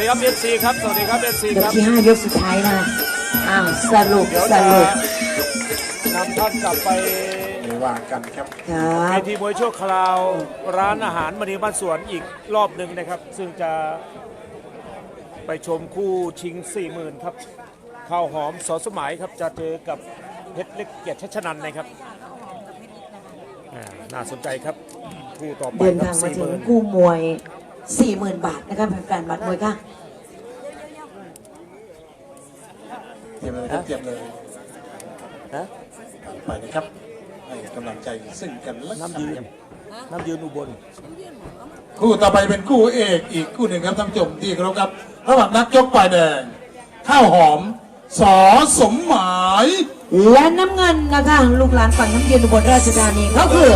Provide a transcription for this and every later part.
ดีครับเอฟซีครับ สวัสดีครับเอฟซียคกรับ ที่ห้ายกสุดท้ายนะอ้าวสรุปเดี๋ยวสจะรุปนำท่านกลับไปไม่ว่ากันครับ ครัเวบทีมวยชั่วคราวร้านอาหารมณีบ้านสวนอีกรอบหนึ่งนะครับ ซึ่งจะไปชมคู่ชิง 40,000ครับข้าวหอมสอสมัยครับจะเจอกับเพชรเล็กเกียรติชัชนันนะครับอ่าน่าสนใจครับคู่ต่อไปเดินครัทางบมาถึง40,000 กู้มวย 40,000 บาทนะครับแฟนๆบัตรมวยค่ะ เตรียมเลยครับเตรียมเลยฮะไปเลยครับให้กำลังใจซึ่งกันและน้ำยืนน้ำยืนอุบลคู่ต่อไปเป็นคู่เอกอีกคู่หนึ่งครับท่านผู้ชมที่เคารพครับ ระหว่างนักยกฝ่ายแดง ข้าวหอมสอสมหมาย และน้ำเงินนะคะลูกหลานฝั่งน้ำเย็นอุบลราชธานีเขาคือ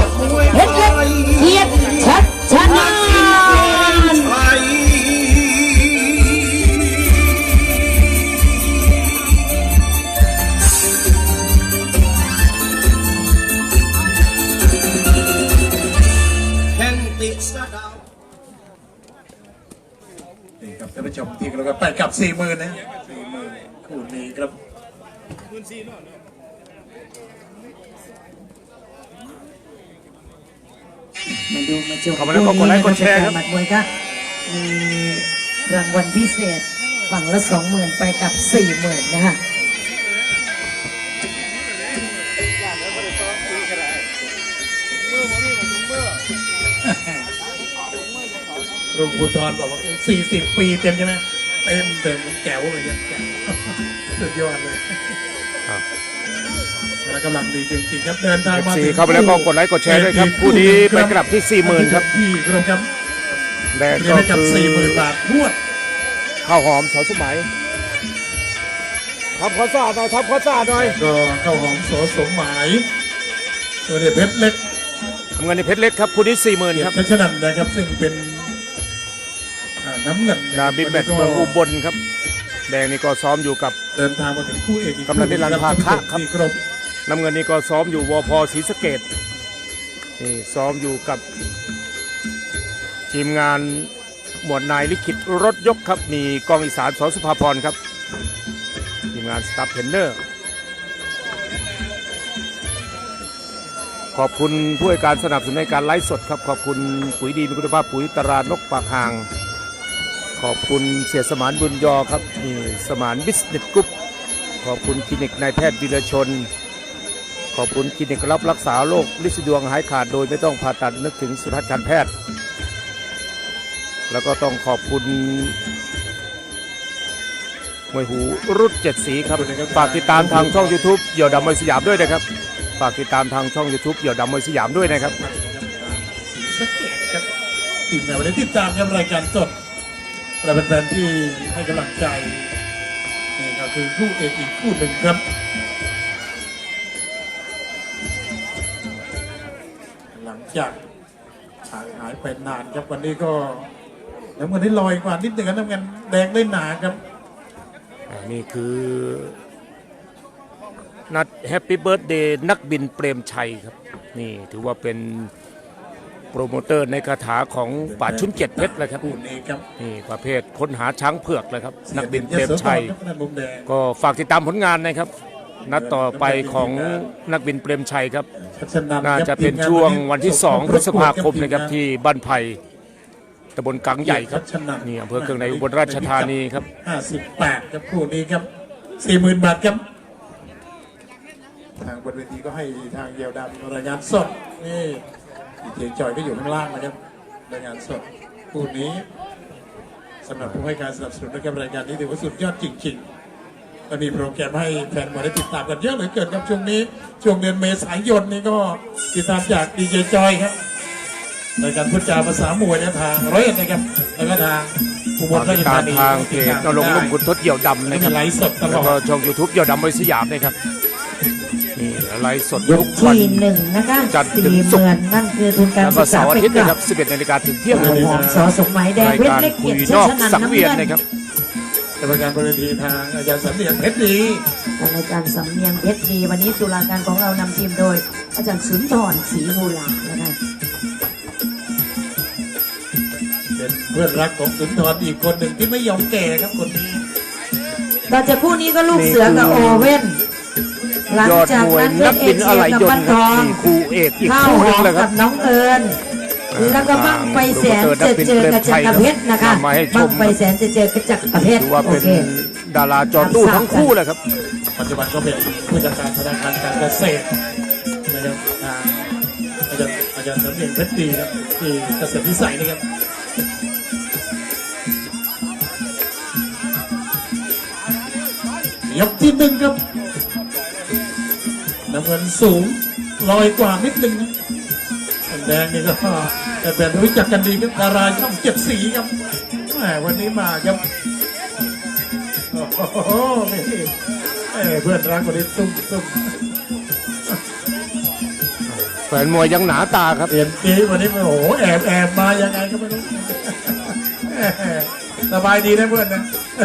เพชรเล็กเกียรติชัดชนะ ชมที่เคารพครับไปกลับสี่หมื่นนะสี่หมื่นคู่นี้ครับมาดูมาชมเข้ามาแล้วก็กดไลค์กดแชร์ครับบัตรมวยค่ะมีรางวัลพิเศษฝั่งละสองหมื่นไปกับสี่หมื่นนะคะ รุ่งภูทรบอกว่าสี่สิบปีเต็มใช่ไหมเต็มเต็มแจ๋วเลยเนี่ยแจ๋วสุดยอดเลยครับแล้วกำลังดีจริงๆครับเดินทางมา FC ถึงเข้าไปแล้วก็กดไลค์กดแชร์ด้วยครับคู่นี้ไปกลับที่40,000ครับที่กรมครับแดงเรียนก็ให้กับคือสี่หมื่นบาทรวดข้าวหอมสอสมัยทำข้อสะอาดหน่อยทำข้อสะอาดหน่อยก็เข้าหอมโสสมหมายตัวเด็เพชรเล็กทำเงินในเพชรเล็กครับคู่นี้สี่หมื่นเกียครรับติชัชนันนะครับซึ่งเป็นอ่า น้ำเงินดาบินแมตช์เมืองอุบลครับ แดงนี่ก็ซ้อมอยู่กับเดินทางมาถึงคู่เอกอีกกำลังเป็นรันพาคะครับที่กรมน้ำเงินนี่ก็ซ้อมอยู่วพศรีสะเกดนี่ซ้อมอยู่กับ ทีมงานหมวดนายลิขิตรถยกครับ มีกองอีสานสสุภาพรครับ ทีมงานสตาฟเทรนเนอร์ ขอบคุณผู้ให้การสนับสนุนในการไลฟ์สดครับ ขอบคุณปุ๋ยดีมีคุณภาพปุ๋ยตรานกปากหาง ขอบคุณเสียสมานบุญยอครับนี่สมานบิสเนสกรุ๊ปขอบคุณคลินิกนายแพทย์วิรชน ขอบคุณคลินิกรับรักษาโรคลินดวงหายขาดโดยไม่ต้องผ่าตัดนึกถึงสุทัศน์การแพทย์ แล้วก็ต้องขอบคุณมวยหูรุ่นเจ็ดสีครับ ฝากติดตามทางช่อง YouTube เหยี่ยวดำมวยสยามด้วยนะครับ ฝากติดตามทางช่อง YouTube เหยี่ยวดำมวยสยามด้วยนะครับศรีสะเกษครับทีมงานวันนี้ติดตามครับรายการสด และเป็นแฟนๆที่ให้กำลังใจนี่ก็คือคู่เอกอีกคู่หนึ่งครับหลังจากห่างหายไปนานครับวันนี้ก็น้ำเงินที่ลอยกว่านิดหนึ่งน้ำเงินแดงได้หนาครับนี่คือนัดแฮปปี้เบิร์ดเดย์นักบินเปรมชัยครับ นี่ถือว่าเป็น โปรโมเตอร์ในคาถาของป่าชุนเกียรติเพชรเลยครับคู่นี้ครับนี่ประเภทค้นหาช้างเผือกเลยครับนักบินเปรมชัยครับนักมุมแดงก็ฝากติดตามผลงานนะครับ นัดต่อไปของนักบินเปรมชัยครับชัชนันท์น่าครับจะเป็นช่วงวันที่2พฤษภาคมนะครับที่บ้านไผ่ตำบลกังใหญ่ครับชัชนันท์นี่อำเภอเครื่องในอุบลราชธานีครับห้าสิบแปดครับคู่นี้ครับสี่หมื่นบาทครับทางบนเวทีก็ให้ทางเยียวดำรายงานสดนี่ ดีเจจอยก็อยู่ข้างล่างนะครับรายงานสดคู่นี้สำหรับผู้ให้การสนับสนุนนะครับรายการนี้ถือว่าสุดยอดจริงๆก็มีโปรแกรมให้แฟนมวยได้ติดตามกันเยอะเหลือเกินครับช่วงนี้ ช่วงเดือนเมษายนนี่ก็ติดตามจากดีเจจอยครับรายการพูดจาภาษามวยเนี่ยทางร้อยเอ็ดนะครับแล้วก็ทางอุบลฝากราติชดตาธามนีทางเพจนรงค์ลุ่มกุนทศเหี่ยวดำไม่นะคมีรับไลฟ์สดตลแล้วอก็ดช่อง YouTube เหี่ยวดำมวยสยามนะครับนี่ ไลฟ์สดยทุกกวันที่หนึ่งนะคะจันทร์ถึสี่งหศุกร์มื่นนั่นคือทุนการแล้วศึก็กษาเสาร์อาไปทิตย์กลันะคบรับ11นาฬิกาถึงเที่ยงข้าวหอมสอสมหมายแดงรายเพชการรเล็กคุเกียรยตินชัอกชนันท์สังน้ำเวียนเงินนะครับกรรมการบริทีทางอาจารย์สันเนียนเพชรดีทางอาจารย์สำเนียงเพชรดีวันนี้ตุลาการของเรานำทีมโดย อาจารย์สุนทรศรีมูลานะคะเดเป็นเพื่อนรักของสุนทรอีกคนหนึ่งที่ไม่ยอมแก่ครับคนนี้ต่อจากคู่นี้ก็ลูกเสือกับโอเว่นหลัง ยอดจากมวยนั้นเพนัชกรเอบินเชีอะยไหรกับยนปั้นต์ทครับองนี่ครูเอกอีกข้าวคู่หหนึองมเลยคกัรับบน้องเอิญอ่าแล้วก็บ้างไฟแสนทางจะเจอกับจักรเพชรนะคะนำมาให้ชมบ้างไฟแสนจะเจอกับจักรเพชรถือว่าโอเป็นเคดาราจอตู้ทั้งคู่เลยครับ ปัจจุบันก็เป็นผู้จัดการธนาคารการเกษตรนะครับทางอาจารย์อาจารย์สำเนียงเพชรดีครับที่เกษตรวิสัยนะครับยกที่หนึ่งครับ น้ำเงินสูงลอยกว่านิดนึงนะแดงนี่ก็แต่เป็นรู้จักกันดีครับดาราช่องเจ็ดสีครับแหมวันนี้มาครับโอ้โหนี่เอ้ยเพื่อนรักคนนี้ตุ้มตุ้มแฟนมวยยังหนาตาครับเปลี่ยนตีวันนี้โอ้โหแอบแอบมายังไงก็ไม่รู้แหมสบายดีนะเพื่อนนะ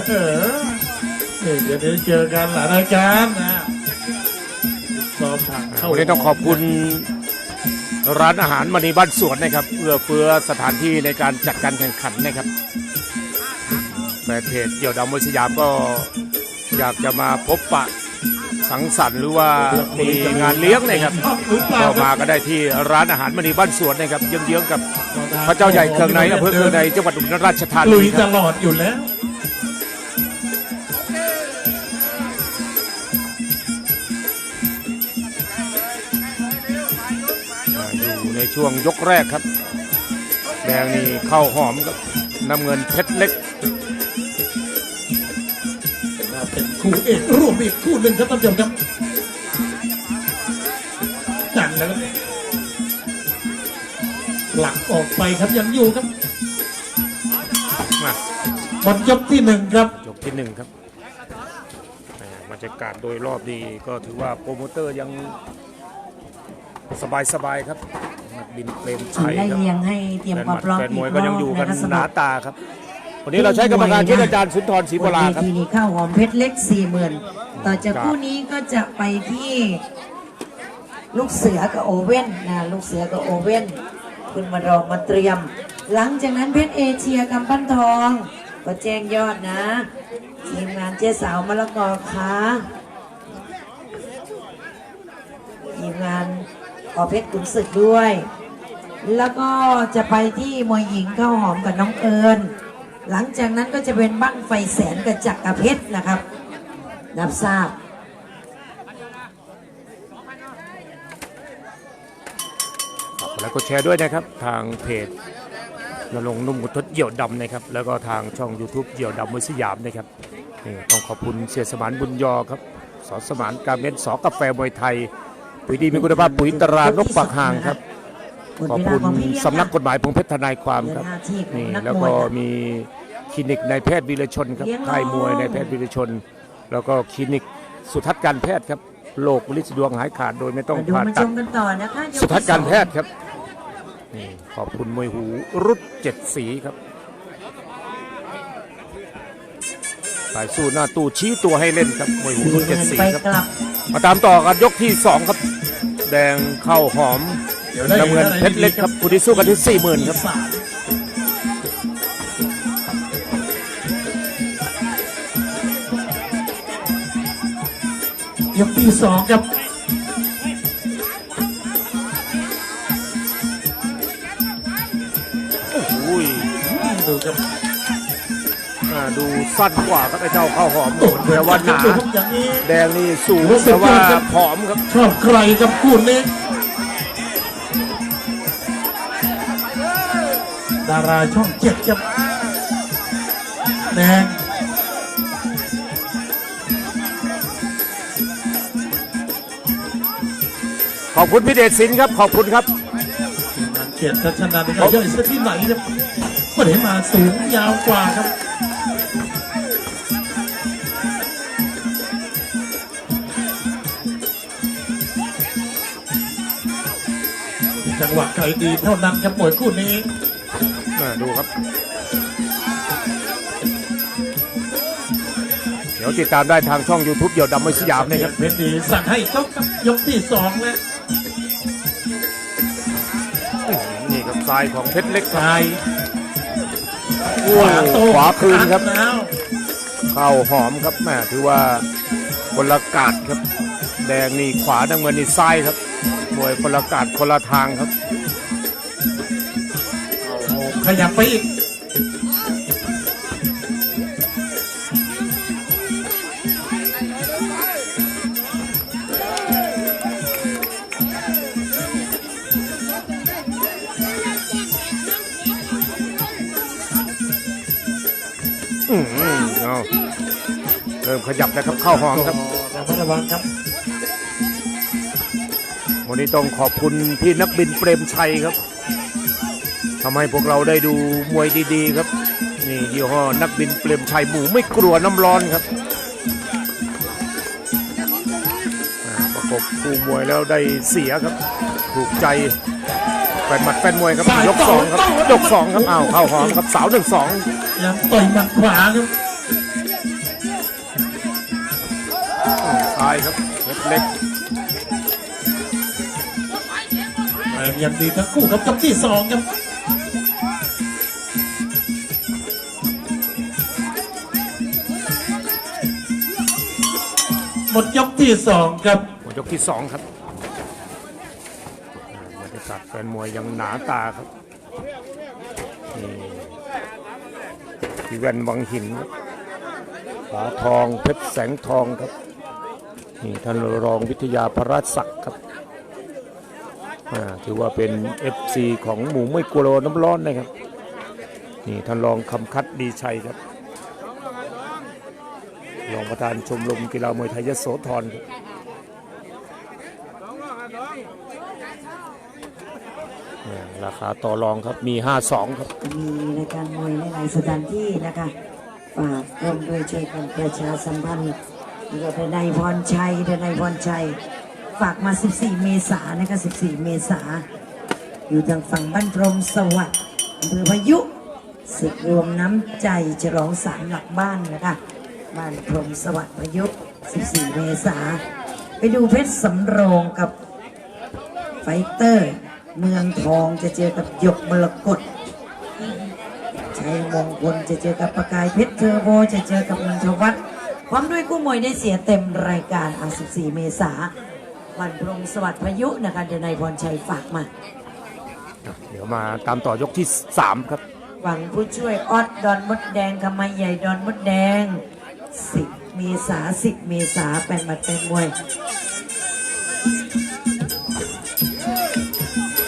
เออนี่เดี๋ยวเดี๋ยวเจอกันหลายรายการนะ วันนี้ต้องขอบคุณร้านอาหารมณีบ้านสวนนะครับเอื้อเฟื้อสถานที่ในการจัดการแข่งขันนะครับแฟนเพจเดี่ยวดำมวยสยามก็อยากจะมาพบปะสังสรรค์หรือว่ามีงานเลี้ยงนะครับหรือเปล่าก็มาก็ได้ที่ร้านอาหารมณีบ้านสวนนะครับเยื้องๆกับพระเจ้าใหญ่เครืองในอำเภอเครื่องในจังหวัดอุบลราชธาลุนียคตรับลอดอยู่แล้ว ช่วงยกแรกครับ แดงนี่เข้าหอมกับน้ำเงินเพชรเล็กเป็นคู่เอกร่วมอีกคู่หนึ่งครับท่านผู้ชมครับจังแล้วครับหลักออกไปครับยังอยู่ครับมาบอลยกที่หนึ่งครับยกที่หนึ่งครับแหม่บรรยากาศโดยรอบดีก็ถือว่าโปรโมเตอร์ยังสบายๆครับนัก บินเปรมชัยได้ครับเลี้ยงให้เตรียมแฟนความพร้อมแฟนมวยก็ยังอยู่กันอีรบะคะหนาตาครับ วันนี้เราใช้กรรมการที่อาจารย์สุนทรศรีโบราณครับทีนี้ข้าวหอมเพชรเล็กสี่หมื่นต่อจากคู่นี้ก็จะไปที่ลูกเสือกับโอเว่นนะลูกเสือกับโอเว่นคุณมารอมาเตรียม หลังจากนั้นเพชรเอเชียกำปั้นทอง ก็แจ้งยอดนะทีมงานเจ๊สาวมะละกอค้าทีมงานออเพชรขุนศึกด้วย แล้วก็จะไปที่มวยหญิงข้าวหอมกับน้องเอิญหลังจากนั้นก็จะเป็นบั้งไฟแสนกับจักรเพชรนะครับนับทราบฝากกดไลค์กดแชร์ด้วยนะครับทางเพจนรงค์นุ่มกุทศเหยี่ยวดำนะครับ แล้วก็ทางช่อง YouTube เหยี่ยวดำมวยสยามนะครับนี่ต้องขอบคุณเสียสมานบุญยอครับสอสมานการเม้นสอกาแฟมวยไทยปุ๋ยดีมีคุณภาพปุ๋ยตรานกปากห่างครับ ขอบคุณสำนักกฎหมายพงเพชรทนายความครับหน้าที่ของนี่นักแล้วมวก็ยนะมีคลินิกนายแพทย์วีรชนครับเลี้ยงค่ายมวยน้องนายแพทย์วีรชน แล้วก็คลินิกสุทัศน์การแพทย์ครับโรคลิสดวงหายขาดโดยไม่ต้องมาดูผ่ามาชตัด มกันต่อนะคะยสุทัศน์การแพทย์ที่ครับนี่ขอบคุณมวยหูรุดเจ็ดสีครับสายสู้หน้าตู้ชี้ตัวให้เล่นครับมวยหูสองรุดเจ็ดสี่สีหมื่นไปครับ กลับมาตามต่อกันยกที่สองครับ แดงเข้าหอมเดี๋ยวได้ น้ำเงินเพชรเล็กครับคุณที่สู้กันที่สี่หมื่นครับสามยกที่สองครับอุ้ยดูครับอ่าดูสั้นกว่าครับไอ้เจ้าเข้าหอมแต่ว่าหนาดูครับอย่างนี้แดงนี่สูงรู้สึกแต่ว่าว่าจะผอมครับชอบใครกับคู่นี้ ดาราช่องเจ็ดครับแดงขอบคุณพี่เดชสินครับ ขอบคุณครับทีมงานเกียรติชัชนันท์นะครับย่อยสักที่ไหนครับไม่ได้มาสูงยาวกว่าครับจังหวะใครดีเท่านั้นครับมวยคู่นี้อ่า ดูครับ เดี๋ยวติดตามได้ทางช่อง YouTube เดี่ยวดำไม่สยามนะครับเพชรดีสั่งให้ชกครับยกที่สองแล้วนี่ครับซ้ายของเพชรเล็กตายโอ้ยโต้ขวาคืนครับแล้วเข้าหอมครับแม่ถือว่าคนละกาดครับ แดงนี่ขวาน้ำเงินนี่ซ้ายครับมวยคนละกาดคนละทางครับโอ้โห ขยับไปอีกอืมเอาเริ่มขยับนะครับเข้าหอมครับระมัดระวังครับ วันนี้ต้องขอบคุณพี่นักบินเปรมชัยครับ ทำให้พวกเราได้ดูมวยดีๆครับ นี่ยี่ห้อนักบินเปรมชัยหมูไม่กลัวน้ำร้อนครับอ่าประกบคู่มวยแล้วได้เสียครับ ถูกใจแฟนหมัดแฟนมวยครับสายยกสองครับต่อยยกสองครับอ้าวเข้าหอมครับสาวหนึ่งสองยังต่อยหมัดขวาครับซ้ายครับเล็กแต่ยังดีทั้งคู่ครับยกที่สองครับ ดยกที่สองครับหมดยกที่สองครับอ่าบรรยากาศแฟนมวยยังหนาตาครับนี่พี่แว่นวังหินครับผาทองเพชรแสงทองครับนี่ท่านรองวิทยาพระราชศักดิ์ครับอ่าถือว่าเป็น FC ของหมูไม่กลัวน้ำร้อนนะครับนี่ท่านรองคำคัดดีชัยครับ รองประธานชมรมกีฬามวยไทยยโสธรราคาต่อรองครับมี 52 ครับ มีรายการมวยในหลายสถานที่นะคะฝากร่วมด้วยช่วยกันประชาสัมพันธ์นี่ก็เป็นนายพรชัยเป็นนายพรชัย ฝากมา 14 เมษายนนะคะ 14 เมษาอยู่ทางฝั่งบ้านพรมสวัสดิ์อำเภอพายุศึกรวมน้ำใจฉลองสามหลักบ้านนะคะ บ้านพรหมสวัสดิ์พายุ14 เมษา ไปดูเพชรสำโรงกับไฟเตอร์ เมืองทองจะเจอกับหยกมรกตชัยมงคลจะเจอกับประกายเพชรเทอร์โบจะเจอกับนันทวัฒน์พร้อมด้วยกู้มวยได้เสียเต็มรายการอา14 เมษาวันพรงสวัสดิ์พายุนะคะเดนายพรชัยฝากมา เดี๋ยวมาตามต่อยกที่ 3 ครับ หวังผู้ช่วยออดดอนมดแดงขมายใหญ่ดอนมดแดง 10เมษา10เมษาแปลนบัตรเป็นมวย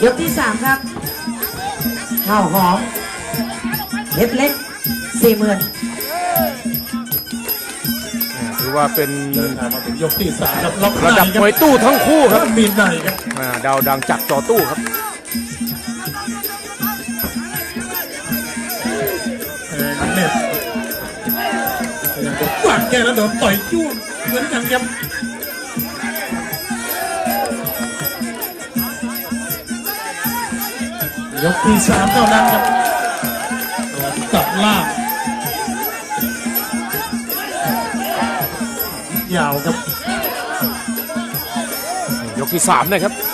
ยกที่สามครับข้าวหอมเล็ดเล็กสี่หมื่นอ่าถือว่าเป็นเดินทางมาถึงยกที่สามครับล็อกระดับในคมวยตู้ทั้งคู่ครับมีในครับอ่าดาวดังจัดต่อตู้ครับเออเน็ตพ ยายามจะกแกแล้วโดนต่อยจู้เหมือนกันครับยกที่สามเท่านั้นครับโดนตัดล่างยาวครับ ยกที่3นะครับ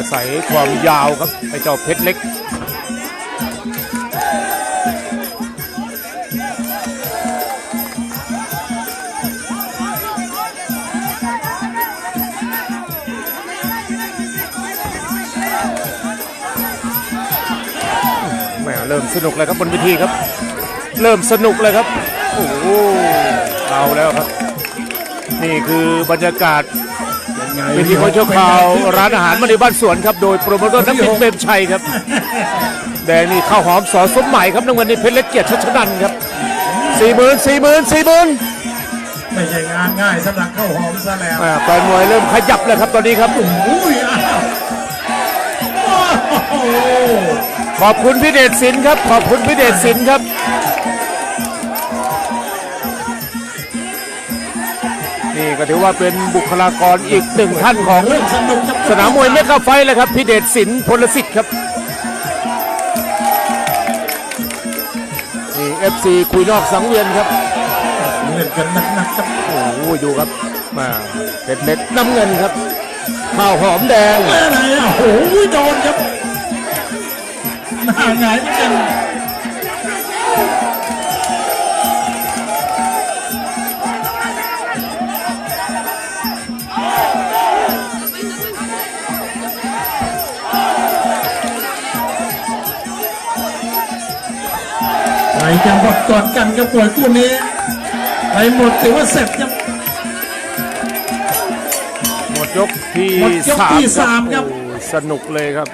อาศัยความยาวครับไอ้เจ้าเพชรเล็กแหมเริ่มสนุกเลยครับบนเวทีครับ เริ่มสนุกเลยครับ โอ้โหเอาแล้วครับ นี่คือบรรยากาศ เวทีมวยชั่วคราวร้านอาหารมณีบ้านสวนครับ โดยโปรโมเตอร์นักบินเบมชัยครับ แดงนี่ข้าวหอมสอสมใหม่ครับน้ำเงินนี่เพชรเล็กเกียรติชัชนันท์ครับสี่หมื่นสี่หมื่นสี่หมื่นไม่ใช่งานง่ายสำหรับข้าวหอมซะแล้วแฟนมวยเริ่มขยับแล้วครับตอนนี้ครับอุ้ยอ้าวโอ้โหขอบคุณพี่เดชศิลป์ครับ ขอบคุณพี่เดชศิลป์ครับ นี่ก็ถือว่าเป็นบุคลากรอีกหนึ่งท่านของเริ่มสนุกครับสนามมวยเมกาไฟท์เลยครับพี่เดชศิลป์พลสิทธิ์ครับนี่เอฟซีคุยนอกสังเวียนครับเล่นกันหนักๆครับโอ้โหดูครับมาเพชรเม็ดน้ำเงินครับข้าวหอมแดงแล้วอะไรอะโอ้โหโดนครับหน้าหงายเหมือนกัน จะหมดก่อนกันกับป่วยคู่นี้ใครหมดถือว่าเสร็จครับหมดยกที่หมดยกสามที่สามครับโอ้สนุกเลยครับ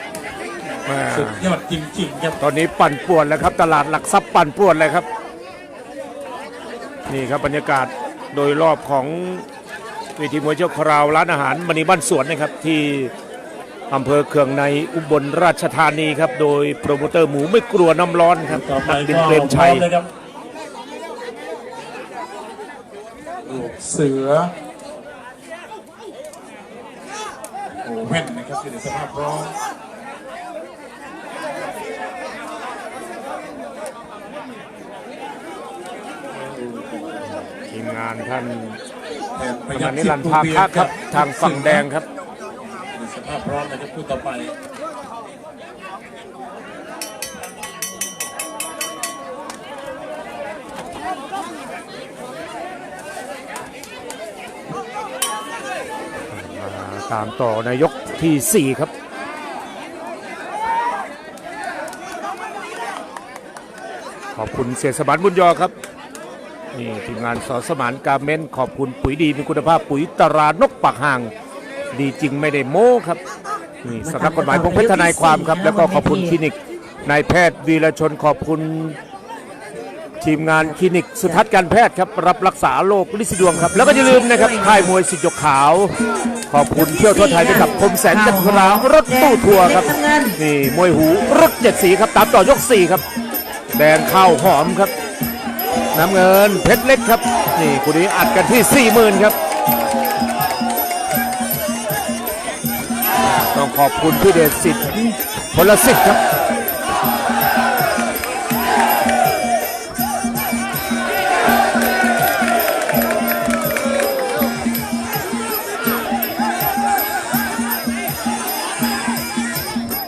แม่สุดยอดจริงๆครับตอนนี้ปั่นป่วนแล้วครับ ตลาดหลักทรัพย์ปั่นป่วนเลยครับ นี่ครับบรรยากาศโดยรอบของเวทีมวยเจ้าคราวร้านอาหารมณีบ้านสวนนะครับที่ อำเภอเคืองในอุบลราชธานีครับ โดยโปรโมเตอร์หมูไม่กลัวน้ำร้อนครับต่อไปนักบินก็เปรมชัยพร้อเลยครับลูกเสือโอ้เว่นนะครับอยู่ในสภาพพร้อมทีมงานท่านแทนพกำยันัญนนิชิตรันดร์ภูภาเบียคะร์ครับ ทางฝั่งแดงครับ อยู่ในสภาพร้อมนะครับคู่ต่อไปมาตามต่อในยกที่ 4 ครับขอบคุณเสียสมานบุญยอครับนี่ทีมงานสอสมานการเมนขอบคุณปุ๋ยดีมีคุณภาพปุ๋ยตรานกปากห่าง ดีจริงไม่ได้โม้ครับนี่สำนักกฎหมายพงเพชรทนายความครับ แล้วก็ขอบคุณคลินิกนายแพทย์วีรชนขอบคุณทีมงานคลินิกสุทัศน์การแพทย์ครับ รับรักษาโรคลินสีดวงครับ แล้วก็อย่าลืมนะครับค่ายมวยสิทธิ์หยกขาว ขอบคุณเที่ยวทั่วไทยไปกับคมแสนจันทรารถตู้ทัวร์ครับนี่มวยหูรถเจ็ดสีครับตามต่อยกสี่ครับ แดงข้าวหอมครับ น้ำเงินเพชรเล็กครับ นี่คู่นี้อัดกันที่สี่หมื่นครับ ต้องขอบคุณพี่เดชสิทธิ์พลสิทธิ์ครับ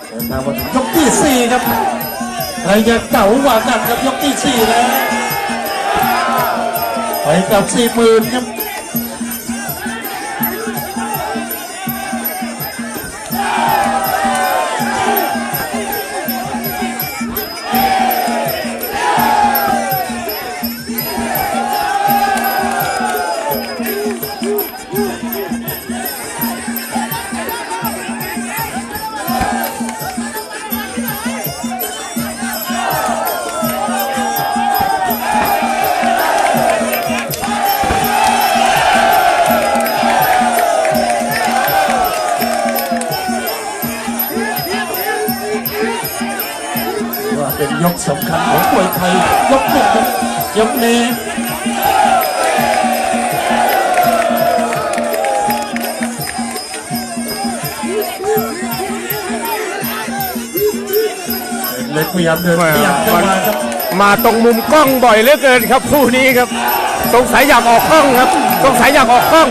เดินทางมาถึงยกที่สี่ครับใครจะเก่ากว่ากันครับยกที่สี่แล้วไปกับสี่หมื่นครับ ยไทยยกหนึ่งครับยกนี้เล็กพยายามเดินพยายามจะมาครับมาตรงมุมกล้องบ่อยเหลือเกินครับคู่นี้ครับ สงสัยอยากออกกล้องครับ สงสัยอยากออกกล้อง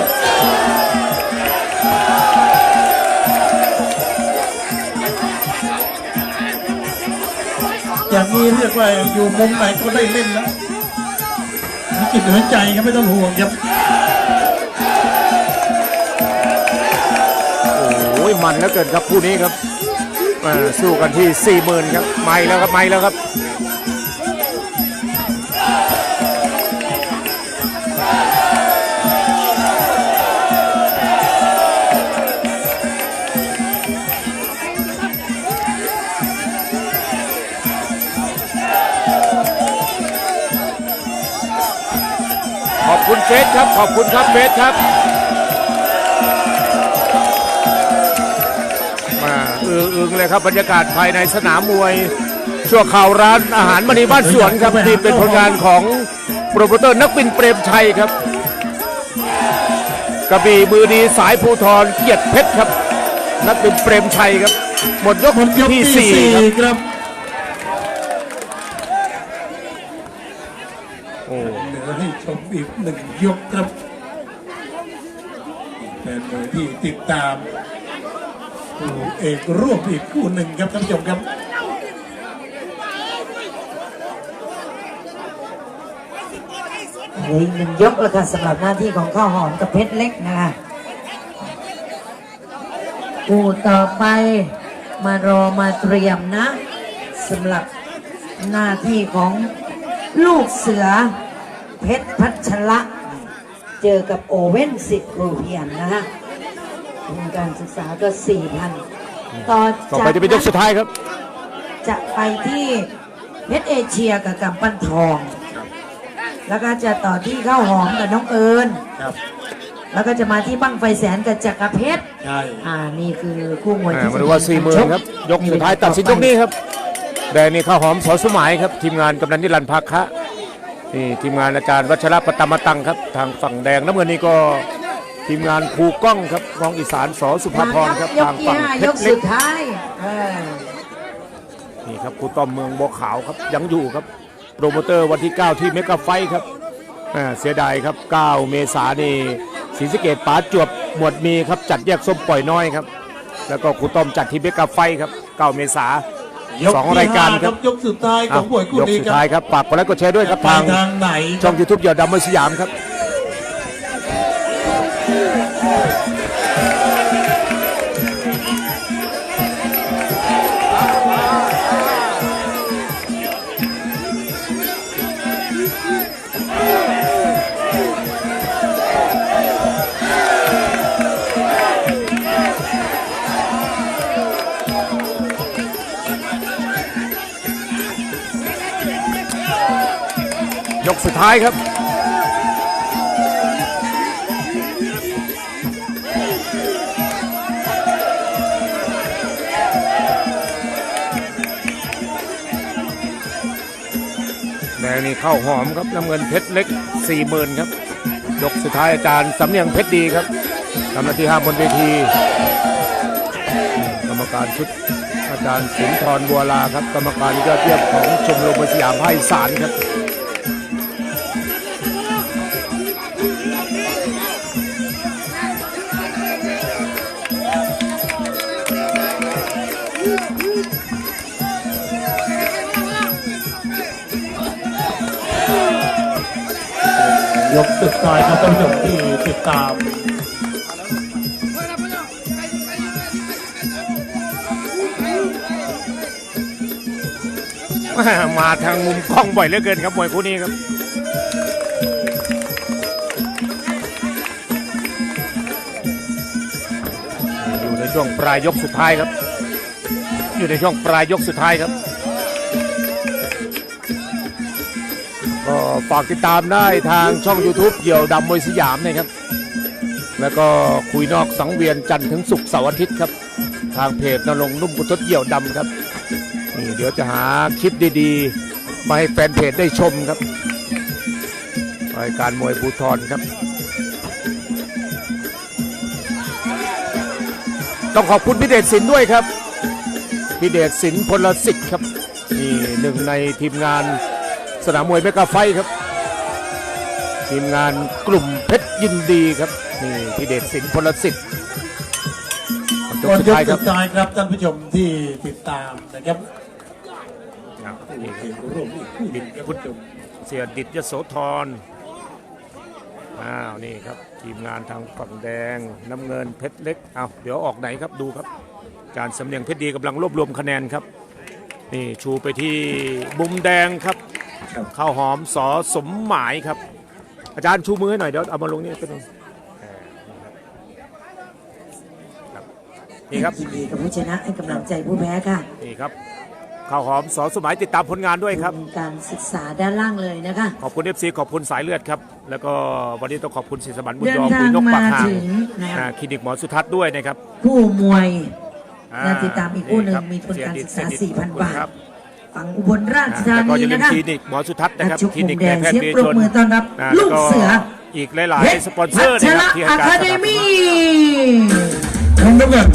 อย่างนี้เรียกว่าอยู่มุมไหนก็ได้เล่นนะมีจิตหัวใจครับไม่ต้องห่วงครับโอ้ยมันแล้วเกินครับคู่นี้ครับสู้กันที่สี่หมื่นครับไม่แล้วครับไม่แล้วครับ ขอบคุณเฟสครับ ขอบคุณครับเฟสครับมาอึงอึงเลยครับบรรยากาศภายในสนามมวย ชั่วข่าวร้านอาหารมณีบ้านสวนครับที่เป็นผลงานของโปรโมเตอร์นักบินเปรมชัยครับกระบี่มือดีสายภูทรเกียรติเพชรครับ นักบินเปรมชัยครับ หมดยกที่สี่ครับ ครับ โอ้ เหลือให้ ชมอีกหนึ่งยกครับแฟนมวยที่ติดตามคู่เอกร่วมอีกคู่หนึ่งครับท่านผู้ชมครับเลืออีกหนึ่งยกแล้วค่ะสำหรับหน้าที่ของข้าวหอมกับเพชรเล็กนะคะคู่ต่อไปมารอมาเตรียมนะสำหรับหน้าที่ของลูกเสือ เพชรพัชระ เจอกับโอเว่นสิทธิ์ครูเพียนนะคะทุนการศึกษาก็สี่พันต่อต่อจากไปจะเป็นยกสุดท้ายครับ จะไปที่เพชรเอเชียกับกำปั้นทอง แล้วก็จะต่อที่ข้าวหอมกับน้องเอิญครับแล้วก็จะมาที่บั้งไฟแสนกับจักรเพชร ใช่ อ่า นี่คือคู่มวยอ่าที่มาดูว่าสี่หมื่นครับ ยกสุดท้ายตัดสินยกนี้ครับแดงนี่ข้าวหอมสอสมัยครับ ทีมงานกำนันนิรันดร์ภาคะ นี่ทีมงานอาจารย์วัชระปตมตังครับ ทางฝั่งแดงน้ำเงินนี่ก็ทีมงานครูก้องครับกองอีสานสอสุภาพรครับยทากงที่ฝั่งห้าเพยชกรเล็สุกดท้ายเออนี่ครับครูต้อมเมืองบัวขาวครับยังอยู่ครับโปรโมเตอร์วันที่ 9 ที่เมกะไฟท์ครับอ่าเสียดายครับ 9 เมษายนนี่ศรีสะเกดป๋าจวบหมวดมีครับจัดแยกส้มปล่อยน้อยครับ แล้วก็ครูต้อมจัดที่เมกะไฟท์ครับ 9 เมษายน ยกสองที่รายการห้ครับยกสุดท้ายของมวยคู่ยกนี้สุดครัท้ายบครับฝากกดไลค์กดแชร์ด้วยครับไปทางทางไหนคช่รัอบง YouTube เดี่ยวดำเมืองสยามครับ ยกสุดท้ายครับแดงนี่เข้าหอมครับน้ำเงินเพชรเล็ก4ี่หมื่นครับ ยกสุดท้ายอาจารย์สำเนียงเพชรดีครับทำหน้าที่ห้าบนเวที กรรมการชุดอาจารย์สุนทรบัวลาครับ กรรมการยอดเยี่ยมของชมรมสยามภาคอีสานครับ สุดท้ายครับท่านผู้ชมที่ติดตามมาทางมุมกล้องบ่อยเหลือเกินครับมวยคู่นี้ครับอยู่ในช่วงปลายยกสุดท้ายครับ อยู่ในช่วงปลายยกสุดท้ายครับ ก็ฝากติดตามได้ทางช่อง YouTube เหี่ยวดำมวยสยามนะครับ แล้วก็คุยนอกสังเวียนจันทร์ถึงศุกร์เสาร์อาทิตย์ครับ ทางเพจนรงค์นุ่มกุทศเหี่ยวดำครับนี่เดี๋ยวจะหาคลิปดีๆ มาให้แฟนเพจได้ชมครับรายการมวยภูทรครับ ต้องขอบคุณพี่เดชสินด้วยครับพี่เดชสินพลสิทธิ์ครับนี่หนึ่งในทีมงาน สนามมวยเมกาไฟท์ครับ ทีมงานกลุ่มเพชรยินดีครับนี่พี่เดชสินพลสิทธิ์จบก่อนสุดยกท้ายคสุรับดท้ายครับท่านผู้ชมที่ติดตามนะครับอะนี่ครับเอกร่วมอีกคู่หนึ่งครับท่านผู้ชมเสียดิดยโสธรอ้าวนี่ครับทีมงานทางฝั่งแดงน้ำเงินเพชรเล็กเอาเดี๋ยวออกไหนครับดูครับ การสำเนียงเพชรดีกำลังรวบรวมคะแนนครับ นี่ชูไปที่มุมแดงครับ ครับ ข้าวหอมสอสมหมายครับ อาจารย์ชูมือให้หน่อยเดี๋ยวเอามาลงนี่เป็นงเออนี่ครับยินดีกับผู้ชนะให้กำลังใจผู้แพ้ค่ะนี่ครับข้าวหอมสอสมหมายติดตามผลงานด้วยครับทุนการศึกษาด้านล่างเลยนะคะขอบคุณ FC ขอบคุณสายเลือดครับ แล้วก็วันนี้ต้องขอบคุณศิษย์สมันบุญเดิยนอมทาคุงยนกปากมาหางถึงนะครับอ่าคลินิกหมอสุทัศน์ด้วยนะครับ ผู้มวยอ่าและติดตามอีกคู่หนึ่งครับมีทุนการศึกษาเสียดิต4,000 บาทครับ ฝั่งอุบลราชอ่าธาแล้วก็นีอย่าลืมนะคะคลินิกหมอสุทัศน์นะครับนักชกคลินิกมุมแดแพงทย์เสียงเบียปรบชนมือต้อนรับอ่าลูแล้วกเสืออีกหลาย ๆ สปอนเซอร์ชนะครับนะที่ให้อะการคาสเดนับสนุน มี่ทางน้ำเงิน